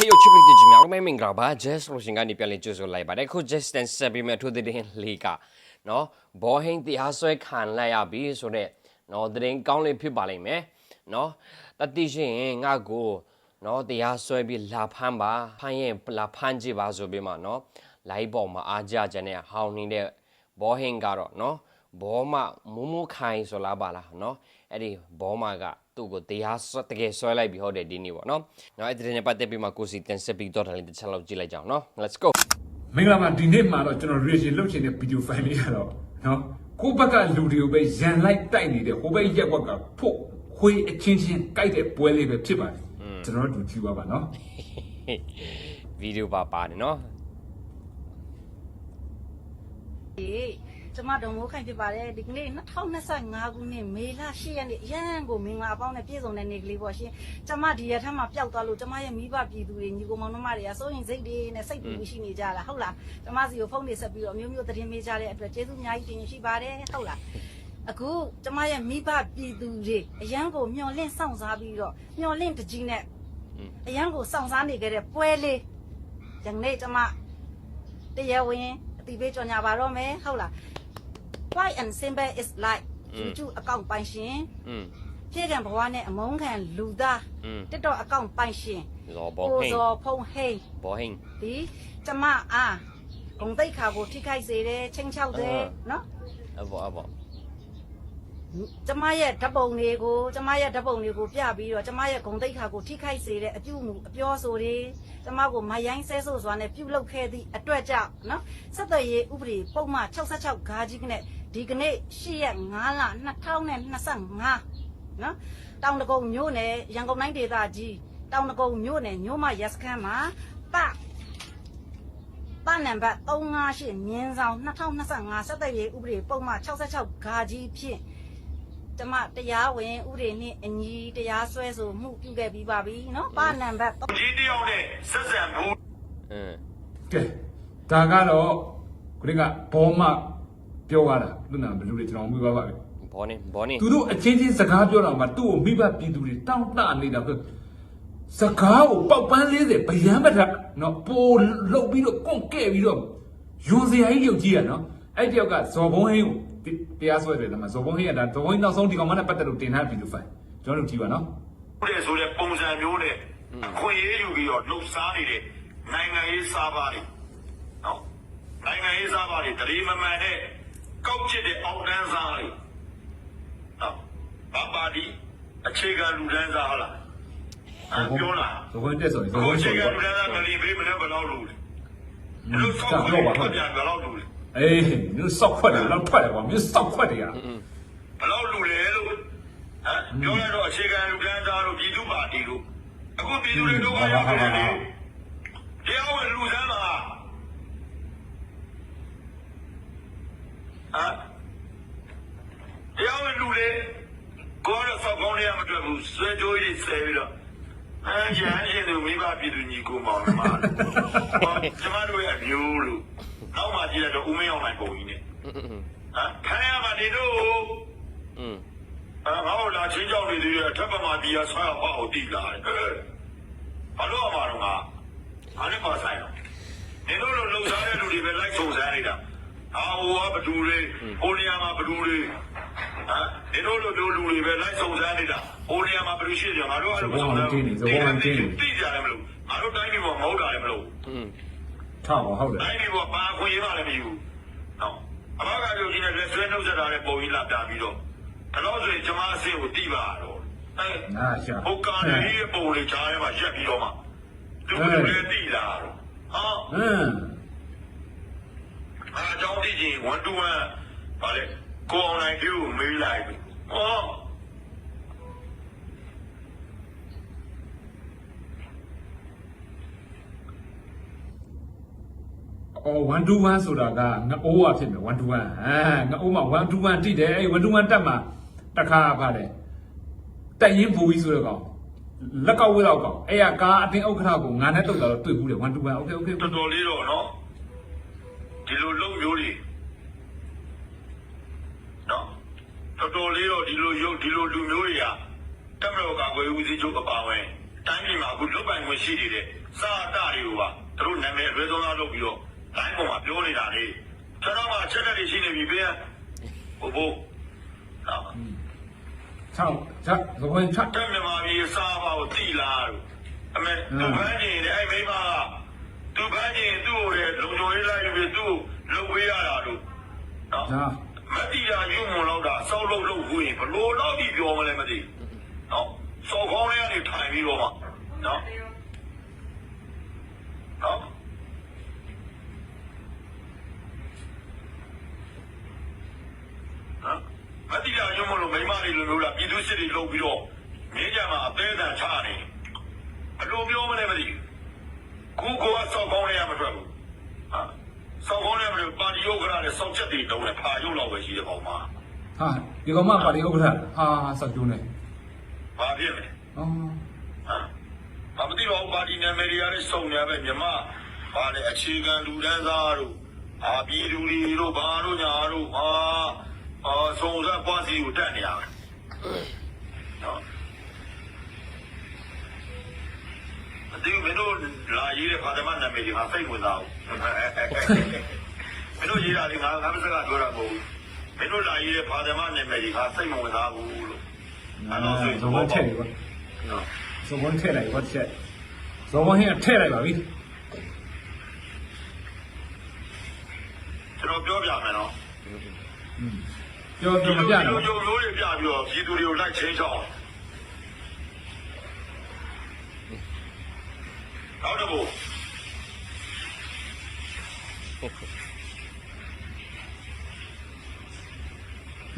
Hey yo ချစ်ပရိသတ်ကြီးများအားလုံးပဲမင်္ဂလာပါ Jazz Solution ကနေပြန်လည်ကြိုဆိုလိုက်ပါတယ်အခု Jazz တန်ဆက်ပြီးမဲ့ထိုတဲ့တဲ့လေးကနော်ဘောဟင်းတရားစွဲခံလိုက်ရပြီဆိုတော့နော်တဲ့ကောင်းလေးဖြစ်ပါလိမ့်မယ်နော်တတိရှင်ငါကိုနော်တရားစွဲပြီးလာဖမ်းပါဖမ်းရင်လာဖမ်းကြည့်ပါဆိုပြီးမှနော်လိုင်းပေါ်မှာအားကြကြတဲ့ဟောင်းနေတဲ့ဘောဟင်းကတော့နော် ဘောမမူးမူးခိုင်ဆိုလားပါလားနော်အဲ့ဒီဘောမကသူ့ကိုတရားစွဲတကယ်ဆွဲလိုက်ပြီးဟုတ်တယ်ဒီနေ့ပေါ့နော်နော်အဲ့ဒီနဲ့ပတ်သက်ပြီးမှကိုစီတင်ဆက်ပြီးတော့တယ်တစ်ချက်လောက်ကြည့်လိုက်ကြအောင်နော် let's go မင်္ဂလာပါဒီနေ့မှာတော့ကျွန်တော် reaction လုပ်ချင်တဲ့ video file လေးကတော့နော်ကိုယ့်ဘက်ကလူတွေကိုပဲရန်လိုက်တိုက်နေတဲ့ဟိုဘက်ရက်ကွက်ကဖို့ခွေးအချင်းချင်းကြိုက်တဲ့ပွဲလေးပဲဖြစ်ပါတယ်ကျွန်တော်တို့ကြည့်ပါပါနော်ဗီဒီယိုပါပါတယ်နော်ဒီ ကျမတို့မိုးခိုင်ဖြစ်ပါတယ်ဒီကနေ့2025ခုနှစ်မေလ10ရက်နေ့အရန်ကိုမင်္ဂလာအပေါင်းနဲ့ပြည့်စုံတဲ့နေ့ကလေးပေါ့ရှင်ကျမဒီရက်ထက်မှပျောက်သွားလို့ကျမရဲ့မိဘပြည်သူတွေညီကိုမောင်နှမတွေကစိုးရင်စိတ်တွေနဲ့စိတ်ပူပြီးရှိနေကြတာဟုတ်လားကျမစီကိုဖုန်းတွေဆက်ပြီးတော့မျိုးမျိုးသတင်းမေးကြတဲ့အတွက်ကျေးဇူးအများကြီးတင်ရှိပါတယ်ဟုတ်လားအခုကျမရဲ့မိဘပြည်သူတွေအရန်ကိုမျော်လင့်စောင့်စားပြီးတော့မျော်လင့်တကြီးနဲ့အရန်ကိုစောင့်စားနေကြတဲ့ပွဲလေးဒီနေ့ကျမတရားဝင်အ တီဗေးကြော်ညာပါတော့မယ်ဟုတ်လား white and simple is like YouTube account ပိုင်ရှင်ဖြည့်ခံဘဝနဲ့အမုန်းခံလူသားတက်တော့ account ပိုင်ရှင်ဇော်ဘုံဟိန်ဇော်ဖုံဟိန်ဘောဟိန်ဒီကျမအားဂုံတိတ်ခါကိုထိခိုက်စေတယ်ချင်းချောက်တယ်နော်အဘောအဘော ကျမရဲ့ဓာတ်ပုံတွေကိုကျမရဲ့ဓာတ်ပုံတွေကိုပြပြီးတော့ကျမရဲ့ဂုံတိတ်ခါကိုထိခိုက်စေတဲ့အပြုမှုအပြောဆိုတွေကျမကိုမယိုင်းဆဲဆိုးစွာနဲ့ပြုလုပ်ခဲ့သည့်အတွက်ကြောင့်နော်ဆက်သွယ်ရေးဥပဒေပုံမှန်66ဂါကြီးကနဲ့ဒီကနေ့8ရက်5လ2025နော်တောင်တကုံမြို့နယ်ရန်ကုန်တိုင်းဒေသကြီးတောင်တကုံမြို့နယ်မြို့မရက်စခန်းမှာပပနံပါတ်358မြင်းဆောင်2025ဆက်သွယ်ရေးဥပဒေပုံမှန်66ဂါကြီးဖြင့် ကျမတရားဝင်ဥပဒေနဲ့အညီတရားစွဲဆိုမှုပြုခဲ့ပြီးပါပြီနော်ပါနံပါတ်3ကြီးတယောက်နဲ့ဆက်ဆံမှုအင်းကဲဒါကတော့ခုနကဘောမပြောရတာလူနာဘလူတွေကျွန်တော်မှုပါပါပဲဘောနေဘောနေသူတို့အချင်းချင်းစကားပြောတာမှာသူ့ကိုမိဘပြည်သူတွေတောင့်တနေတာဆိုစကားကိုပေါက်ပန်း40ဗယံပထနော်ပိုလှုပ်ပြီးတော့ကွန့်ကဲ့ပြီးတော့ယွန်စရာကြီးရုပ်ကြီးရနော်အဲ့တယောက်ကဇော်ဘုံဟင်းကို တရားစွဲတယ်လားမဇော်ဘုံဟင်းကဒါဇော်ဘုံဟင်းနောက်ဆုံးဒီကောင်မနဲ့ပတ်သက်လို့တင်ထားဗီဒီယိုဖိုင်ကျွန်တော်တို့ကြည့်ပါနော်တဲ့ဆိုတဲ့ပုံစံမျိုးနဲ့အခွင့်အရေးယူပြီးတော့လှုပ်ရှားနေတဲ့နိုင်ငံရေးစားပါတွေနော်နိုင်ငံရေးစားပါတွေတတိမမှန်တဲ့ကောက်ချစ်တဲ့အောက်တန်းစားတွေနော်ဘာပါဒီအခြေခံလူတန်းစားဟုတ်လားအဲ့ပြောလားဇော်ဘုံတက်ဆိုရင်ဇော်ဘုံအခြေဆိုခံရင်လူတန်းစားကလေးဘေးမနဲ့ဘယ်လောက်လို့လဲလူဆောက်ခွင့်ပြန်ဘယ်လောက်လို့လဲ အေးမျိုးစောက်ခွက်တယ်လောက်ထွက်တယ်ကွာမျိုးစောက်ခွက်တယ်ရဘယ်လောက်လူလဲလို့ဟမ်ပြောရတော့အခြေခံလူတန်းစားတို့ပြည်သူပါတီတို့အခုပြည်သူတွေတော့ရောက်နေတယ်လေတရားဝင်လူစမ်းမှာဟမ်တရားဝင်လူလေကိုယ်တော့စောက်ကောင်းလေးမတွေ့ဘူးဆွဲကြိုးကြီးဆဲပြီးတော့ အန်ကျန်ရှင်သူမိဘပြည်သူညီကိုမောင်မလို့ကျမတို့ရဲ့အမျိုးလို့နောက်မှကြည့်ရတော့ဦးမင်းအောင်နိုင်ပုံကြီးနဲ့ဟမ်ခဏရပါဒီတို့อืมအာငါ့ကိုလာချင်းကြောက်နေသေးတယ်အထက်ပမာပြည်ကဆွဲအောင်ပေါ့အောင်တိလာတယ်ဘာလို့အမှားတော့ငါဘာနဲ့ပါဆိုင်တော့နေလို့လို့လှုပ်ရှားတဲ့လူတွေပဲလိုက်ပုံစံနေတာအာဟိုကဘသူတွေဟိုနေရာမှာဘသူတွေဟမ်နေလို့လို့လူတွေပဲလိုက်ပုံစံနေတာ ဟိုနေရာမှာဘဒူရှိတယ်ငါတို့အဲ့လိုမဆုံစမ်းတိကြတယ်မလို့ငါတို့တိုင်းပြည်မှာမဟုတ်တာလည်းမလို့อืมထားပါဟုတ်တယ်တိုင်းပြည်မှာပါခွင့်ရပါလည်းမရှိဘူးနော်အဘကလူကြီးနဲ့လက်ဆွဲနှုတ်ဆက်တာလည်းပုံကြီးလာပြပြီးတော့ဒါတော့ဆိုရင်ကျမအစ်ကိုတိပါတော့အဲငါရှာဟိုကာရီရဲ့ပုံလေးကြားထဲမှာရက်ပြီးတော့မှသူတို့လည်းတိလာတော့ဟာဟမ်အားကြောင့်တိချင်း1 to 1ဗါလေကိုအောင်နိုင်ပြုမေးလိုက်ပြီဟော အော်1 to 1ဆိုတာကငအိုးอ่ะဖြစ်မယ်1 to 1ဟာငအိုးမှာ1 to 1တိတယ်အဲ့1 to 1တက်မှာတခါပါတယ်တက်ရင်ဘူကြီးဆိုတဲ့ကောင်လက်ကောက်ဝဲတော့ကောင်အဲ့ကကားအတင်းဥက္ကဋ္ဌကိုငါနဲ့တုတ်လာတော့တွေ့ဘူးတယ်1 to 1 okay okay တော်တော်လေးတော့နော်ဒီလိုလုံမျိုးတွေနော်တော်တော်လေးတော့ဒီလိုရုပ်ဒီလိုလူမျိုးတွေကတက်မတော်ကကွယ်ဦးစီးချုပ်အပါဝင်တိုင်းပြည်မှာအခုလွတ်ပိုင်ခွင့်ရှိနေတဲ့စာတာတွေကိုပါသူတို့နာမည်အလွဲသုံးစားလုပ်ပြီးတော့ line ပေါ်မှာပြောနေတာလေကျွန်တော်မှချက်တက်ရှိနေပြီဗျာဟိုဘို့ဟာချောက်ချက်သဘောချတက်မြန်မာပြည်စားပါကိုတိလာလို့အမေသူပန်းကျင်တဲ့အဲ့မိမကသူပန်းကျင်သူ့ကိုလေလုံခြုံရေးလိုက်ပြီးသူ့လုံပေးရတာလို့နော်ဒါမတိတာယူမလို့တာစောက်လို့လို့ဝင်ဘလို့တော့ဒီပြောမလဲမသိနော်စောက်ခေါင်းလေးကနေထိုင်ပြီးတော့မှနော်နော်ဟမ်မတိတာယူမလို့မိမတွေလိုလိုလားပြည်သူ စစ်တွေလုံပြီးတော့မင်းကြမှာအသေးအံချနေဘလို့ပြောမလဲမသိခုကောစောက်ခေါင်းလေးရမထွက်ဘူးဟာစောက်ခေါင်းလေးမလို့ပါတီဥက္ကဋ္ဌနဲ့စောက်ချက်တွေတုံးတယ်ဖာရုပ်လောက်ပဲရှိတဲ့ကောင်မှာဟာဒီကောင်မပါတီဥက္ကဋ္ဌဟာဆက်ကျိုးနေဘာဖြစ်လဲအော်ဟမ်ဘာမသိပါဘူးပါတီနာမည်တွေရတယ်စုံနေပဲမြမဘာလဲအခြေခံလူတန်းစားတို့အာပြည်သူတွေတို့ဘာတို့ညာတို့ဟာအာစုံစပ်ပွားစီကိုတက်နေရတယ်နော် အဒီမင်းတို့လာရေးတဲ့ဖာသမနာမည်တွေဟာစိတ်ဝင်စားဘူးမင်းတို့ရေးတာလေငါငါမစကားပြောတာမဟုတ်ဘူးမင်းတို့လာရေးတဲ့ဖာသမနာမည်တွေဟာစိတ်မဝင်စားဘူးလို့အဲ့တော့ဆိုသဘောထည့်ပြီကွာနော်သဘောထည့်လိုက်ကွာချက်သဘောဟင်းထည့်လိုက်ပါပြီကျွန်တော်ပြောပြမယ်နော်ပြောပြောမပြဒီနဲ့လိုမျိုးမျိုးတွေပြပြီးတော့ပြည်သူတွေကိုလိုက်ချင်းချောင်း နောက်တစ်ခုဒ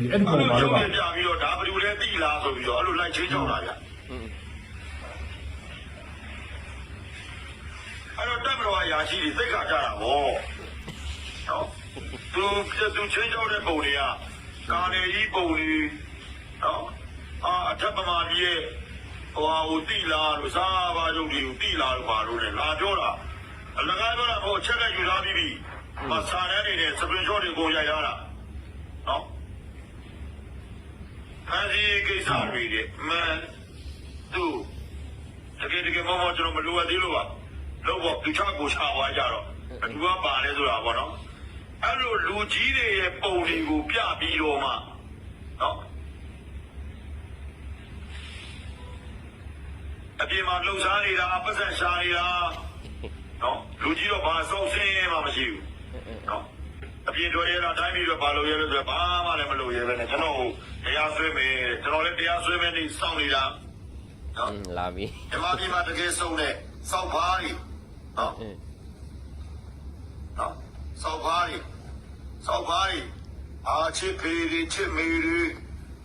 ီအဲ့ဒီကောင်ပါတော့ပါပြပြီးတော့ဒါဘယ်လိုလဲသိလားဆိုပြီးတော့အဲ့လိုလိုက်ချင်းချောင်းတာဗျအဲ့တော့တက်မတော်အရာရှိတွေသိက္ခာကြတာဗောနော်သူသူချင်းချောင်းတဲ့ပုံတွေကကာနေကြီးပုံတွေနော်အာအထက်ပမာကြီးရဲ့ ဟိုဟာဟိုတိလာလို့စားပါရုပ်တွေကိုတိလာလို့ပါလို့လေလာပြောတာအလကားပြောတာဟိုချက်ကယူထားပြီးပြီမဆာတဲ့နေတဲ့စပင်ရှော့တွေကိုရိုက်ရတာနော်အဲဒီကိစ္စတွေတဲ့မန်သူတကယ်တကယ်မမကျွန်တော်မလိုအပ်သေးလို့ပါလို့ပေါ့သူချကိုချသွားကြတော့ဘယ်သူကပါလဲဆိုတာပေါ့နော်အဲ့လိုလူကြီးတွေရဲ့ပုံတွေကိုပြပြီးတော့မှနော် အပြင်မှာလှုပ်ရှားနေတာပတ်စံရှာနေတာနော်လူကြီးတော့ဘာစောက်စင်းမှမရှိဘူးနော်အပြင်တော်ရဲတာတိုင်းပြည်တော့ဘာလို့ရဲလဲဆိုတော့ဘာမှလည်းမလုပ်ရဲပဲနဲ့ကျွန်တော်တရားဆွဲမယ်ကျွန်တော်လည်းတရားဆွဲမယ်နေစောင့်နေတာနော်လာပြီဓမ္မပြည်မှာတကယ်ဆုံးတဲ့စောက်ပါးတွေနော်နော်စောက်ပါးတွေစောက်ပါးတွေအာချစ်ဖေတွေချစ်မေတွေ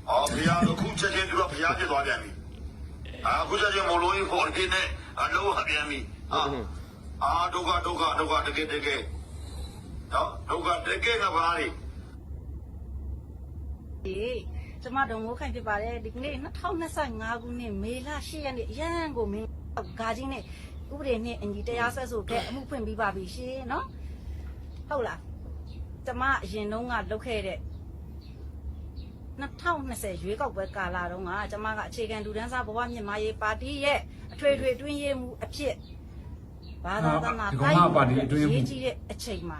အော်ဘုရားတို့ခုချက်ချင်းသူကဘုရားဖြစ်သွားပြန်ပြီ အာခုချက်ချင်းမလို့ရင်ခေါ်နေနဲ့အလုံးဟပြန်ပြီအာအာဒုက္ခဒုက္ခဒုက္ခတကယ်တကယ်နော်ဒုက္ခတကယ်ကဘာလဲဒီကျမတို့ငိုးခိုင်ဖြစ်ပါတယ်ဒီကနေ့2025ခုနှစ်မေလ10ရက်နေ့အရန်ကိုမင်းဂါကြီးနဲ့ဥပဒေနဲ့အညီတရားဆက်ဆိုခဲ့အမှုဖွင့်ပြီးပါပြီရှင်နော်ဟုတ်လားကျမအရင်တုန်းကလုပ်ခဲ့တဲ့ 2020ရွေးကောက်ပွဲကာလတုန်းကကျမကအခြေခံလူဒန်းစားဘဝမြင့်မာရေးပါတီရဲ့အထွေထွေတွင်းရေးမှုအဖြစ်ဘာသာသနာရေးကြီးတဲ့အချိန်မှာ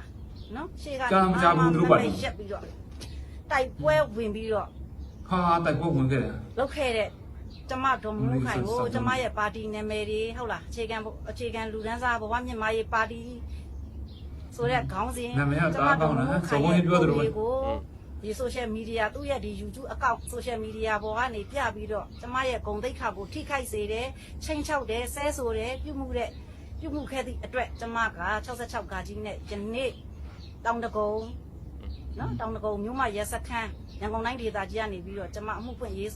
နော်ရှေ့ကရက်ပြီးတော့တိုက်ပွဲဝင်ပြီးတော့ဟာတိုက်ပွဲဝင်ခဲ့တယ်လောက်ခဲ့တဲ့ကျမဒေါ်မူးခိုင်ကိုကျမရဲ့ပါတီနာမည်တွေဟုတ်လားအခြေခံအခြေခံလူဒန်းစားဘဝမြင့်မာရေးပါတီဆိုတဲ့ခေါင်းစဉ်ကို ဒီ social media သူ့ရဲ့ဒီ YouTube account social media ပေါ်ကနေပြပြီးတော့ကျမရဲ့ဂုံတိတ်ခါကိုထိခိုက်စေတယ်ချိန်ချောက်တယ်ဆဲဆိုတယ်ပြုမှုတဲ့ပြုမှုခဲ့သည့်အတွက်ကျမက66ဂါကြီးနဲ့ယနေ့တောင်တကုံနော်တောင်တကုံမြို့မရဲစခန်းရန်ကုန်တိုင်းဒေသကြီးကနေပြီးတော့ကျမအမှုဖွင့်ရေး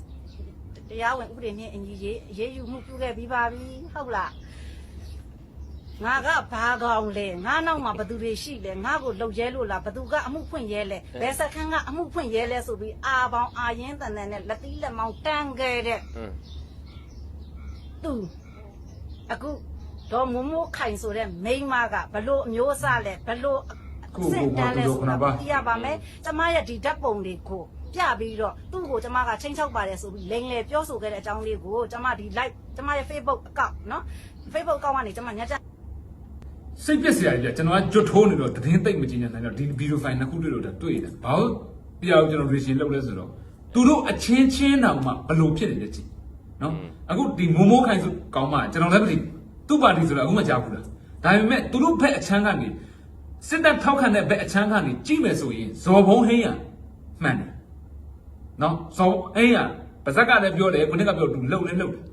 တရားဝင်ဥပဒေနဲ့အညီရေးရေးယူမှုပြုခဲ့ပြီးပါပြီဟုတ်လား ငါကဘာကောင်လဲငါနောက်မှာဘသူတွေရှိလဲငါကိုလှုပ်ရဲလို့လားဘသူကအမှုဖွင့်ရဲလဲဘယ်စခန်းကအမှုဖွင့်ရဲလဲဆိုပြီးအာပေါင်းအာရင်တန်တန်နဲ့လက်သီးလက်မောင်းတန်းခဲ့တဲ့ อืม သူအခုဒေါ်မိုးမိုးခိုင်ဆိုတဲ့မိန်းမကဘလို့အမျိုးအစားလဲဘလို့စင်တန်းလဲဆိုတာသိရပါမယ်ကျမရဲ့ဒီဓာတ်ပုံတွေကိုပြပြီးတော့သူ့ကိုကျမကချင်းချောက်ပါတယ်ဆိုပြီးလိန်လေပြောဆိုခဲ့တဲ့အကြောင်းလေးကိုကျမဒီ live ကျမရဲ့ Facebook account เนาะ Facebook account ကနေကျမညကြ စိတ်ပျက်စရာကြီးပြကျွန်တော်ကကြွတ်ထိုးနေတော့တည်င်းသိမ့်မကြည့်နိုင်တော့ဒီဗီဒီယိုဖိုင်နှစ်ခုတွေ့လို့ဒါတွေ့တယ်ဘာလို့တရားကိုကျွန်တော် reaction လုပ်လဲဆိုတော့သူတို့အချင်းချင်းတောင်မှဘလို့ဖြစ်နေလဲကြည့်နော်အခုဒီမိုးမိုးခိုင်ဆိုကောင်းမှကျွန်တော်လည်းမသိသူ့ပါတီဆိုတော့အခုမှကြားဘူးလားဒါပေမဲ့သူတို့ဘက်အချမ်းကနေစစ်တပ်ထောက်ခံတဲ့ဘက်အချမ်းကနေကြည့်မယ်ဆိုရင်ဇော်ဘုံဟင်းရမှန်တယ်နော်စောအေးရပါဇက်ကလည်းပြောတယ်ခုနကပြောသူလှုပ်လဲလှုပ်တယ်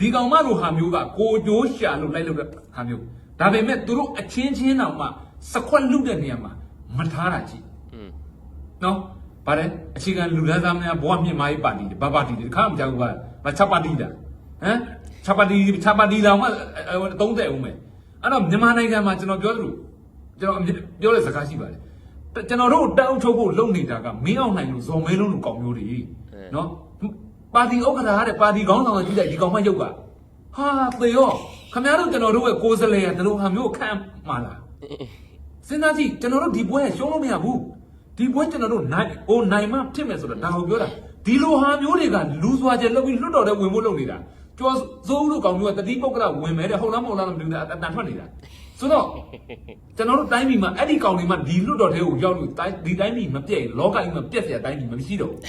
ဒီကောင်မတို့ဟာမျိုးကကိုကြိုးရှာလို့လိုက်လို့တဲ့ဟာမျိုး ဒါပေမဲ့သူတို့အချင်းချင်းတောင်မှစခွက်လူတဲ့နေရာမှာမထားတာကြည့်อืมနော်ဗါတယ်အခြေခံလူသားသားများဘဝမြင့်မာရေးပါတီဘာပါတီဒီခါမှကြောက်ဘူးကဘာချက်ပါတီလားဟမ်ချက်ပါတီချက်ပါတီတောင်မှ30ဦးမယ်အဲ့တော့မြန်မာနိုင်ငံမှာကျွန်တော်ပြောသလိုကျွန်တော်ပြောတဲ့စကားရှိပါတယ်ကျွန်တော်တို့တောင်းထုတ်ဖို့လုပ်နေတာကမင်းအောင်နိုင်လို့ဇော်မဲလုံးလို့ကောင်းမျိုးတွေနော်ပါတီဥက္ကဋ္ဌတဲ့ပါတီခေါင်းဆောင်ကကြည့်လိုက်ဒီကောင်မရုပ်ကဟာသေရော ခမရတို့ကျွန်တော်တို့ရဲ့ကိုယ်စလဲရတို့ဟာမျိုးခံမှာလားစဉ်းစားကြည့်ကျွန်တော်တို့ဒီပွဲရှုံးလို့မရဘူးဒီပွဲကျွန်တော်တို့နိုင်ဟိုနိုင်မှဖြစ်မယ်ဆိုတော့ဒါကိုပြောတာဒီလိုဟာမျိုးတွေကလူစွာကျလောက်ပြီးလွတ်တော်တဲ့ဝင်ဖို့လုပ်နေတာကျော်စိုးဦးတို့ကောင်မျိုးကတတိပုတ်ကရဝင်မယ်တဲ့ဟုတ်လားမဟုတ်လားမသိဘူးတဲ့အတန်ထွက်နေတာဆိုတော့ကျွန်တော်တို့တိုင်းပြည်မှာအဲ့ဒီကောင်တွေမှာဒီလွတ်တော်တဲ့ကိုရောက်လို့တိုင်းဒီတိုင်းပြည်မပြည့်လောကကြီးမှာပြည့်စရာတိုင်းပြည်မရှိတော့ဘူး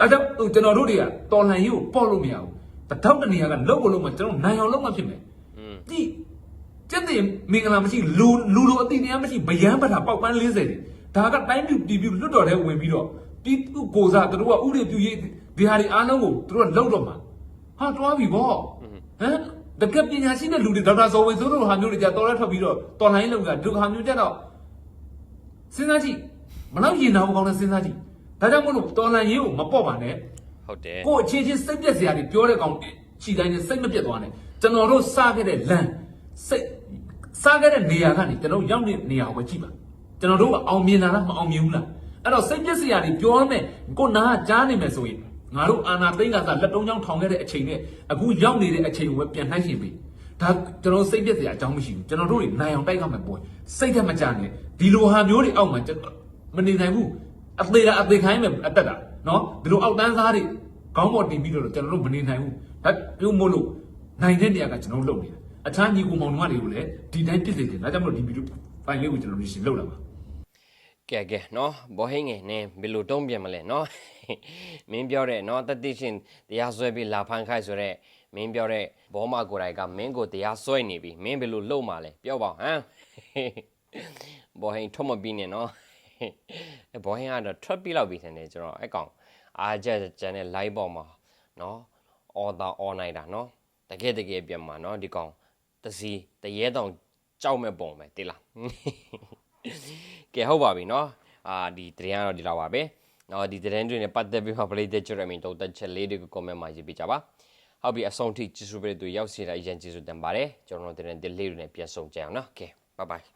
အဲ့တော့ဟိုကျွန်တော်တို့တွေကတော်လှန်ရေးကိုပေါ့လို့မရဘူး တတောက်တနေရာကလောက်ကိုလုံးမှာကျွန်တော်နိုင်အောင်လုပ်မှဖြစ်မယ်อืมကြည့်ကျက်တဲ့မင်္ဂလာမရှိလူလူလိုအတိတရားမရှိဗယံပထာပေါက်ပန်း40တွေဒါကတိုင်းပြည်ပြည်ပြည်လွတ်တော်ထဲဝင်ပြီးတော့ပြည်သူကိုစားသူတို့ကဥရိပြုရေးဒီဟာတွေအားလုံးကိုသူတို့ကလောက်တော့မှာဟာတွားပြီဗောဟမ်တကယ်ပညာရှိတဲ့လူတွေဒေါက်တာဇော်ဝေဆိုးတို့ဟာမျိုးတွေကြတော်ရဲထွက်ပြီးတော့တော်လိုင်းလောက်ကဒုက္ခမျိုးကြတော့စဉ်းစားကြည့်မလောက်ရင်တော့ကောင်းတဲ့စဉ်းစားကြည့်ဒါကြောင့်မို့လို့တော်လန်ရေးကိုမပေါ့ပါနဲ့ ဟုတ်တယ်ကိုယ့်အချင်းချင်းစိတ်ပြက်စရာတွေပြောတဲ့ကောင်ခြိတိုင်းနဲ့စိတ်မပြက်သွားနဲ့ကျွန်တော်တို့စားခဲ့တဲ့လမ်းစိတ်စားခဲ့တဲ့နေရာကနေကျွန်တော်ရောက်နေတဲ့နေရာကိုပဲကြည့်ပါကျွန်တော်တို့ကအောင်မြင်တာလားမအောင်မြင်ဘူးလားအဲ့တော့စိတ်ပြက်စရာတွေပြောမယ်ကိုနာကကြားနေမယ်ဆိုရင်ငါတို့အာနာသိန်းကစားလက်တုံးချောင်းထောင်ခဲ့တဲ့အချိန်နဲ့အခုရောက်နေတဲ့အချိန်ကိုပဲပြန်နှိုင်းရှင်ပြီဒါကျွန်တော်စိတ်ပြက်စရာအကြောင်းမရှိဘူးကျွန်တော်တို့တွေနိုင်အောင်တိုက်ရမယ်ပွဲစိတ်ထက်မကြနဲ့ဒီလိုဟာမျိုးတွေအောက်မှာကျွန်တော်မနေနိုင်ဘူးအသေးကအသေးခိုင်းမယ်အသက်တာနော်ဒီလိုအောက်တန်းစားတွေ ကောင်းပေါ်တင်ပြီးတော့ကျွန်တော်တို့မနေနိုင်ဘူးဒါပြုံးမို့လို့နိုင်တဲ့နေရာကကျွန်တော်တို့လုပ်နေတာအခြားညီကိုမောင်နှမတွေကိုလည်းဒီတိုင်းပြစ်စေတယ်ဒါကြောင့်မလို့ဒီဗီဒီယိုဖိုင်လေးကိုကျွန်တော်တို့ရှင်းလုပ်လာပါကဲကဲနော်ဘောဟင်းငယ်နင်းဘယ်လိုတုံးပြန်မလဲနော်မင်းပြောတဲ့နော်တတိရှင်တရားစွဲပြီးလာဖန်ခိုက်ဆိုတဲ့မင်းပြောတဲ့ဘောမကိုယ်တိုင်ကမင်းကိုတရားစွဲနေပြီမင်းဘယ်လိုလုပ်မှာလဲပြောပါဟမ်ဘောဟင်းထွက်မပြီးနဲ့နော် ။ဘောဟင်းကတော့ထွက်ပြီးလောက်ပြီးထင်တယ်ကျွန်တော်အဲ့ကောင်အားချက်ကျန်တဲ့ live ပေါ်မှာနော် order on နိုင်တာနော်တကယ်တကယ်ပြန်မှာနော်ဒီကောင်တစီတရဲတောင်ကြောက်မဲ့ပုံပဲတိလား။ကဲဟုတ်ပါပြီနော်အာဒီတရင်ကတော့ဒီလောက်ပါပဲ။နော်ဒီတရင်တွေနဲ့ပတ်သက်ပြီးမှ play တဲ့ Jeremy တို့တက်ချက်လေးတွေကို comment မှာရေးပေးကြပါ။ဟုတ်ပြီအဆုံးထိကျေးဇူးပဲသူရောက်စီတာအရင်ကျေးဇူးတင်ပါတယ်။ကျွန်တော်တို့တရင်တလေးတွေနဲ့ပြန်ဆုံကြအောင်နော်။ Okay bye bye